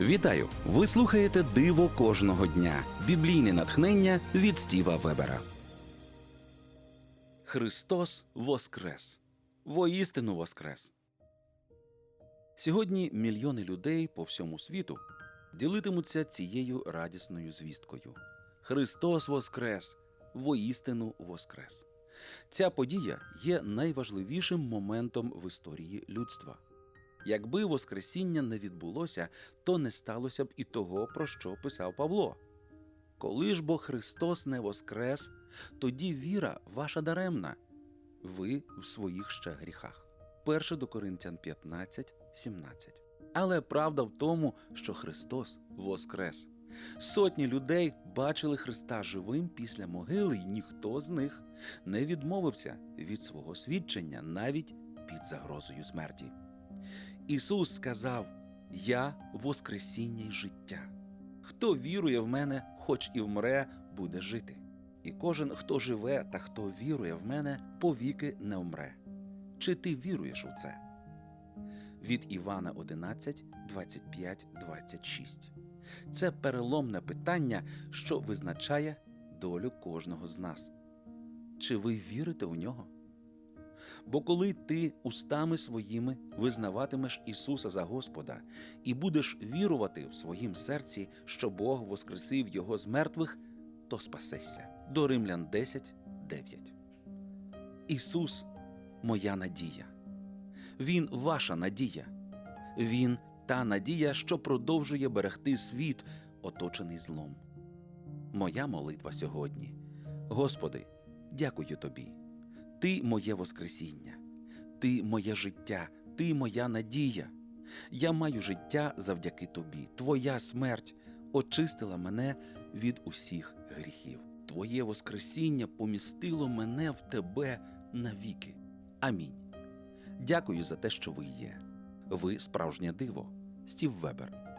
Вітаю! Ви слухаєте Диво кожного дня. Біблійне натхнення від Стіва Вебера. Христос Воскрес. Воістину Воскрес. Сьогодні мільйони людей по всьому світу ділитимуться цією радісною звісткою. Христос Воскрес! Воістину Воскрес. Ця подія є найважливішим моментом в історії людства. Якби Воскресіння не відбулося, то не сталося б і того, про що писав Павло. Коли ж бо Христос не воскрес, тоді віра ваша даремна, ви в своїх ще гріхах. 1 до Коринтян 15, 17. Але правда в тому, що Христос воскрес. Сотні людей бачили Христа живим після могили, і ніхто з них не відмовився від свого свідчення навіть під загрозою смерті. Ісус сказав: Я Воскресіння й життя. Хто вірує в мене, хоч і вмре, буде жити. І кожен, хто живе та хто вірує в мене, повіки не вмре. Чи ти віруєш у це? Від Івана 11, 25, 26. Це переломне питання, що визначає долю кожного з нас. Чи ви вірите у нього? Бо коли ти устами своїми визнаватимеш Ісуса за Господа і будеш вірувати в своїм серці, що Бог воскресив Його з мертвих, то спасешся. До Римлян 10, 9. Ісус моя надія. Він ваша надія. Він та надія, що продовжує берегти світ, оточений злом. Моя молитва сьогодні. Господи, дякую Тобі. Ти моє Воскресіння, Ти моє життя, Ти моя надія. Я маю життя завдяки Тобі. Твоя смерть очистила мене від усіх гріхів. Твоє Воскресіння помістило мене в Тебе навіки. Амінь. Дякую за те, що ви є. Ви справжнє диво. Стів Вебер.